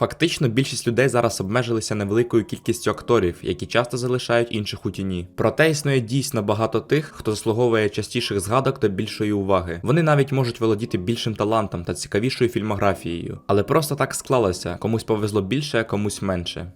Фактично, більшість людей зараз обмежилися невеликою кількістю акторів, які часто залишають інших у тіні. Проте існує дійсно багато тих, хто заслуговує частіших згадок та більшої уваги. Вони навіть можуть володіти більшим талантом та цікавішою фільмографією, але просто так склалося, комусь повезло більше, комусь менше.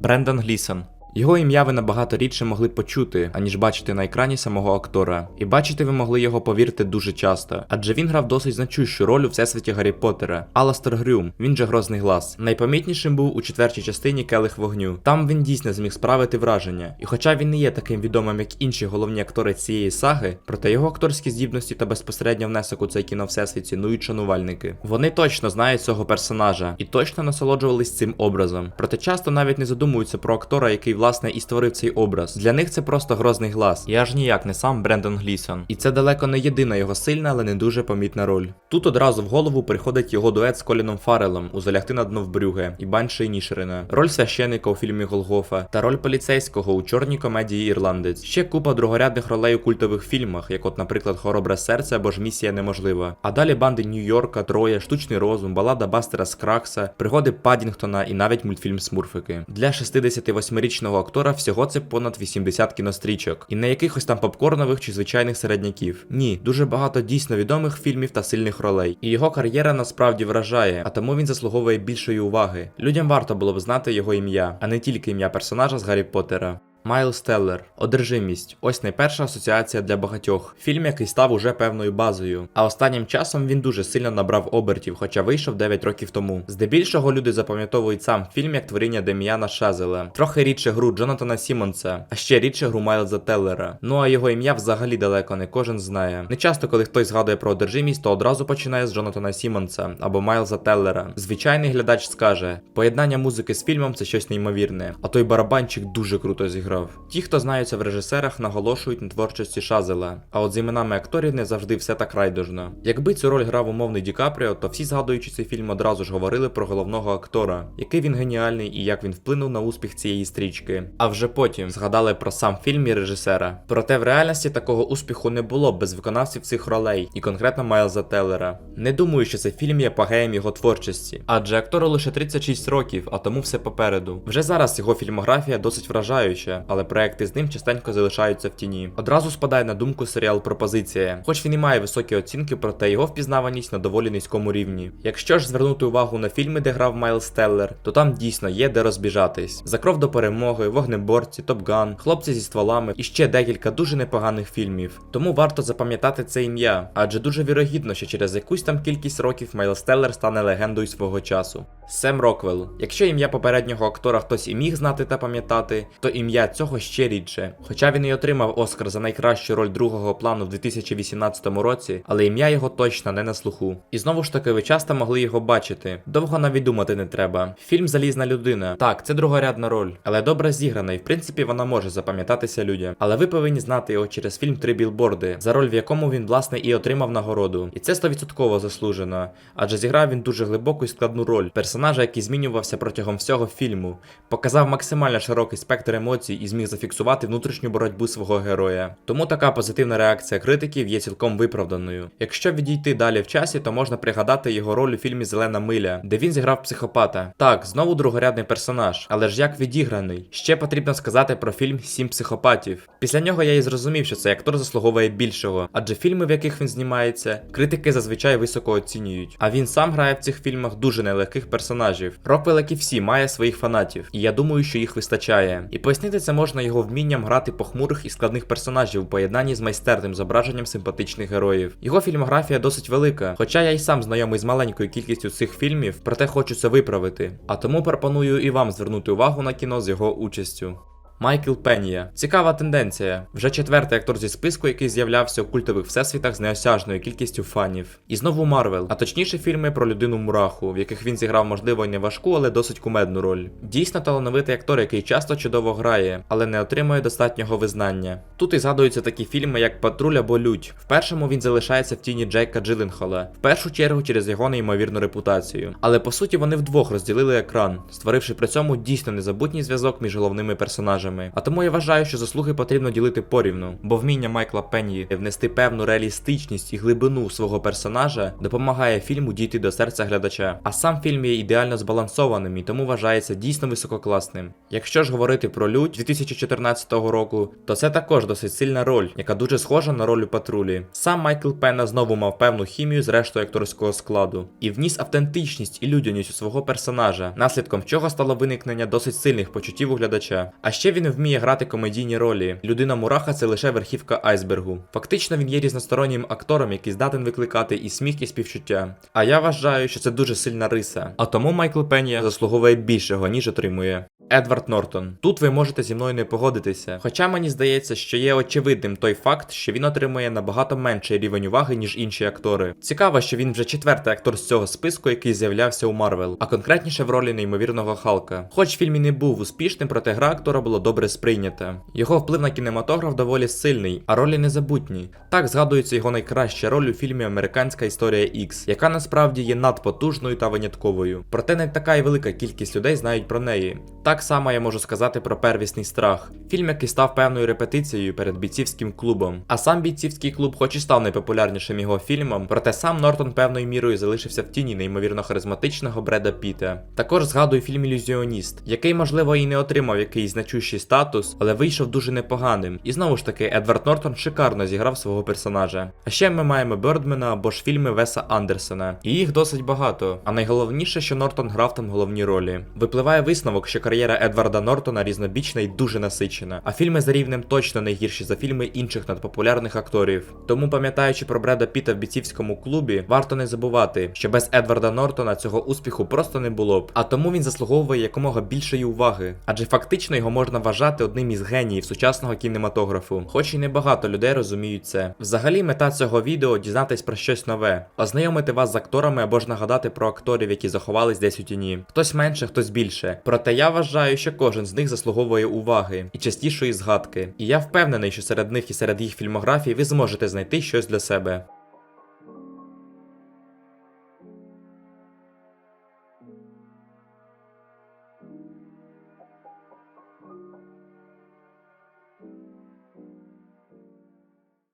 Брендан Глісон. Його ім'я ви набагато рідше могли почути, аніж бачити на екрані самого актора. І бачити ви могли його повірити дуже часто, адже він грав досить значущу роль у всесвіті Гаррі Поттера. Аластер Грюм, він же Грозний Глас. Найпомітнішим був у четвертій частині Келих вогню. Там він дійсно зміг справити враження. І хоча він не є таким відомим, як інші головні актори цієї саги, проте його акторські здібності та безпосередньо внесок у цей кіно всесвіт цінують шанувальники. Вони точно знають цього персонажа і точно насолоджувались цим образом. Проте часто навіть не задумуються про актора, який власне і створив цей образ. Для них це просто грозний глас, і аж ніяк не сам Брендон Глісон. І це далеко не єдина його сильна, але не дуже помітна роль. Тут одразу в голову приходить його дует з Коліном Фарелем у залягти на дно в Брюге і Банши Нішерина, роль священика у фільмі Голгофа та роль поліцейського у чорній комедії Ірландець. Ще купа другорядних ролей у культових фільмах, як от, наприклад, Хоробре серце або ж місія неможлива. А далі банди Нью-Йорка, Троя, Штучний розум, балада Бастера Скракса, пригоди Падінгтона і навіть мультфільм Смурфики. Для 68-річного актора всього це понад 80 кінострічок, і не якихось там попкорнових чи звичайних середняків. Ні, дуже багато дійсно відомих фільмів та сильних ролей. І його кар'єра насправді вражає, а тому він заслуговує більшої уваги. Людям варто було б знати його ім'я, а не тільки ім'я персонажа з Гаррі Поттера. Майлз Теллер, одержимість. Ось найперша асоціація для багатьох. Фільм, який став уже певною базою. А останнім часом він дуже сильно набрав обертів, хоча вийшов 9 років тому. Здебільшого люди запам'ятовують сам фільм як творіння Дем'яна Шазела, трохи рідше гру Джонатана Сімонса, а ще рідше гру Майлза Теллера. Ну а його ім'я взагалі далеко не кожен знає. Не часто, коли хтось згадує про одержимість, то одразу починає з Джонатана Сімонса або Майлза Теллера. Звичайний глядач скаже: поєднання музики з фільмом це щось неймовірне, а той барабанчик дуже круто зіграв. Ті, хто знаються в режисерах, наголошують на творчості Шазела, а от з іменами акторів не завжди все так райдужно. Якби цю роль грав умовний Ді Капріо, то всі згадуючи цей фільм одразу ж говорили про головного актора, який він геніальний і як він вплинув на успіх цієї стрічки. А вже потім згадали про сам фільм і режисера. Проте в реальності такого успіху не було без виконавців цих ролей, і конкретно Майлза Теллера. Не думаю, що цей фільм є пагеєм його творчості, адже актору лише 36 років, а тому все попереду. Вже зараз його фільмографія досить вражаюча, але проекти з ним частенько залишаються в тіні. Одразу спадає на думку серіал Пропозиція, хоч він і має високі оцінки, проте його впізнаваність на доволі низькому рівні. Якщо ж звернути увагу на фільми, де грав Майлз Теллер, то там дійсно є де розбіжатись. За кров до перемоги, вогнеборці, Топган, хлопці зі стволами і ще декілька дуже непоганих фільмів. Тому варто запам'ятати це ім'я, адже дуже вірогідно, що через якусь там кількість років Майлз Теллер стане легендою свого часу. Сем Роквелл. Якщо ім'я попереднього актора хтось і міг знати та пам'ятати, то ім'я цього ще рідше. Хоча він і отримав Оскар за найкращу роль другого плану в 2018 році, але ім'я його точно не на слуху. І знову ж таки, ви часто могли його бачити. Довго навіть думати не треба. Фільм Залізна людина. Так, це другорядна роль, але добре зіграна, і в принципі вона може запам'ятатися людям. Але ви повинні знати його через фільм Три білборди, за роль в якому він власне і отримав нагороду. І це 100% заслужено, адже зіграв він дуже глибоку і складну роль персонажа, який змінювався протягом всього фільму, показав максимально широкий спектр емоцій і зміг зафіксувати внутрішню боротьбу свого героя. Тому така позитивна реакція критиків є цілком виправданою. Якщо відійти далі в часі, то можна пригадати його роль у фільмі Зелена миля, де він зіграв психопата. Так, знову другорядний персонаж, але ж як відіграний. Ще потрібно сказати про фільм Сім психопатів. Після нього я і зрозумів, що цей актор заслуговує більшого, адже фільми, в яких він знімається, критики зазвичай високо оцінюють. А він сам грає в цих фільмах дуже нелегких персонажів. Роквел, як всі, має своїх фанатів, і я думаю, що їх вистачає. І пояснити це можна його вмінням грати похмурих і складних персонажів у поєднанні з майстерним зображенням симпатичних героїв. Його фільмографія досить велика, хоча я й сам знайомий з маленькою кількістю цих фільмів, проте хочу це виправити. А тому пропоную і вам звернути увагу на кіно з його участю. Майкл Пенія. Цікава тенденція. Вже четвертий актор зі списку, який з'являвся у культових всесвітах з неосяжною кількістю фанів. І знову Марвел, а точніше фільми про людину мураху, в яких він зіграв, можливо, не важку, але досить кумедну роль. Дійсно талановитий актор, який часто чудово грає, але не отримує достатнього визнання. Тут і згадуються такі фільми, як Патруль або Лють. В першому він залишається в тіні Джейка Джилленхола, в першу чергу через його неймовірну репутацію. Але по суті вони вдвох розділили екран, створивши при цьому дійсно незабутній зв'язок між головними персонажами. Персонажами. А тому я вважаю, що заслуги потрібно ділити порівну, бо вміння Майкла Пенні внести певну реалістичність і глибину свого персонажа допомагає фільму дійти до серця глядача. А сам фільм є ідеально збалансованим і тому вважається дійсно висококласним. Якщо ж говорити про лють 2014 року, то це також досить сильна роль, яка дуже схожа на роль у патрулі. Сам Майкл Пенна знову мав певну хімію з рештою акторського складу і вніс автентичність і людяність у свого персонажа, наслідком чого стало виникнення досить сильних почуттів у глядача. А ще він вміє грати комедійні ролі. Людина Мураха це лише верхівка айсбергу. Фактично він є різностороннім актором, який здатен викликати і сміх, і співчуття. А я вважаю, що це дуже сильна риса. А тому Майкл Пенія заслуговує більшого, ніж отримує. Едвард Нортон. Тут ви можете зі мною не погодитися. Хоча мені здається, що є очевидним той факт, що він отримує набагато менший рівень уваги, ніж інші актори. Цікаво, що він вже четвертий актор з цього списку, який з'являвся у Марвел, а конкретніше в ролі неймовірного Халка. Хоч фільм і не був успішним, проте гра актора була добре сприйнята. Його вплив на кінематограф доволі сильний, а ролі незабутні. Так згадується його найкраща роль у фільмі Американська історія X, яка насправді є надпотужною та винятковою. Проте не така й велика кількість людей знають про неї. Так само я можу сказати про первісний страх. Фільм, який став певною репетицією перед бійцівським клубом. А сам бійцівський клуб, хоч і став найпопулярнішим його фільмом, проте сам Нортон певною мірою залишився в тіні неймовірно харизматичного Бреда Піта. Також згадую фільм Ілюзіоніст, який, можливо, і не отримав якийсь значущий статус, але вийшов дуже непоганим. І знову ж таки, Едвард Нортон шикарно зіграв свого персонажа. А ще ми маємо Бердмена або ж фільми Веса Андерсена. І їх досить багато. А найголовніше, що Нортон грав там головні ролі. Випливає висновок, що кар'єра Едварда Нортона різнобічна і дуже насичена. А фільми за рівнем точно не гірші за фільми інших надпопулярних акторів. Тому, пам'ятаючи про Бреда Піта в бійцівському клубі, варто не забувати, що без Едварда Нортона цього успіху просто не було б. А тому він заслуговує якомога більшої уваги, адже фактично його можна вважати одним із геніїв сучасного кінематографу, хоч і небагато людей розуміють це. Взагалі, мета цього відео дізнатись про щось нове, ознайомити вас з акторами або ж нагадати про акторів, які заховались десь у тіні. Хтось менше, хтось більше. Проте я вважаю, що кожен з них заслуговує уваги і частішої згадки. І я впевнений, що серед них і серед їх фільмографій ви зможете знайти щось для себе.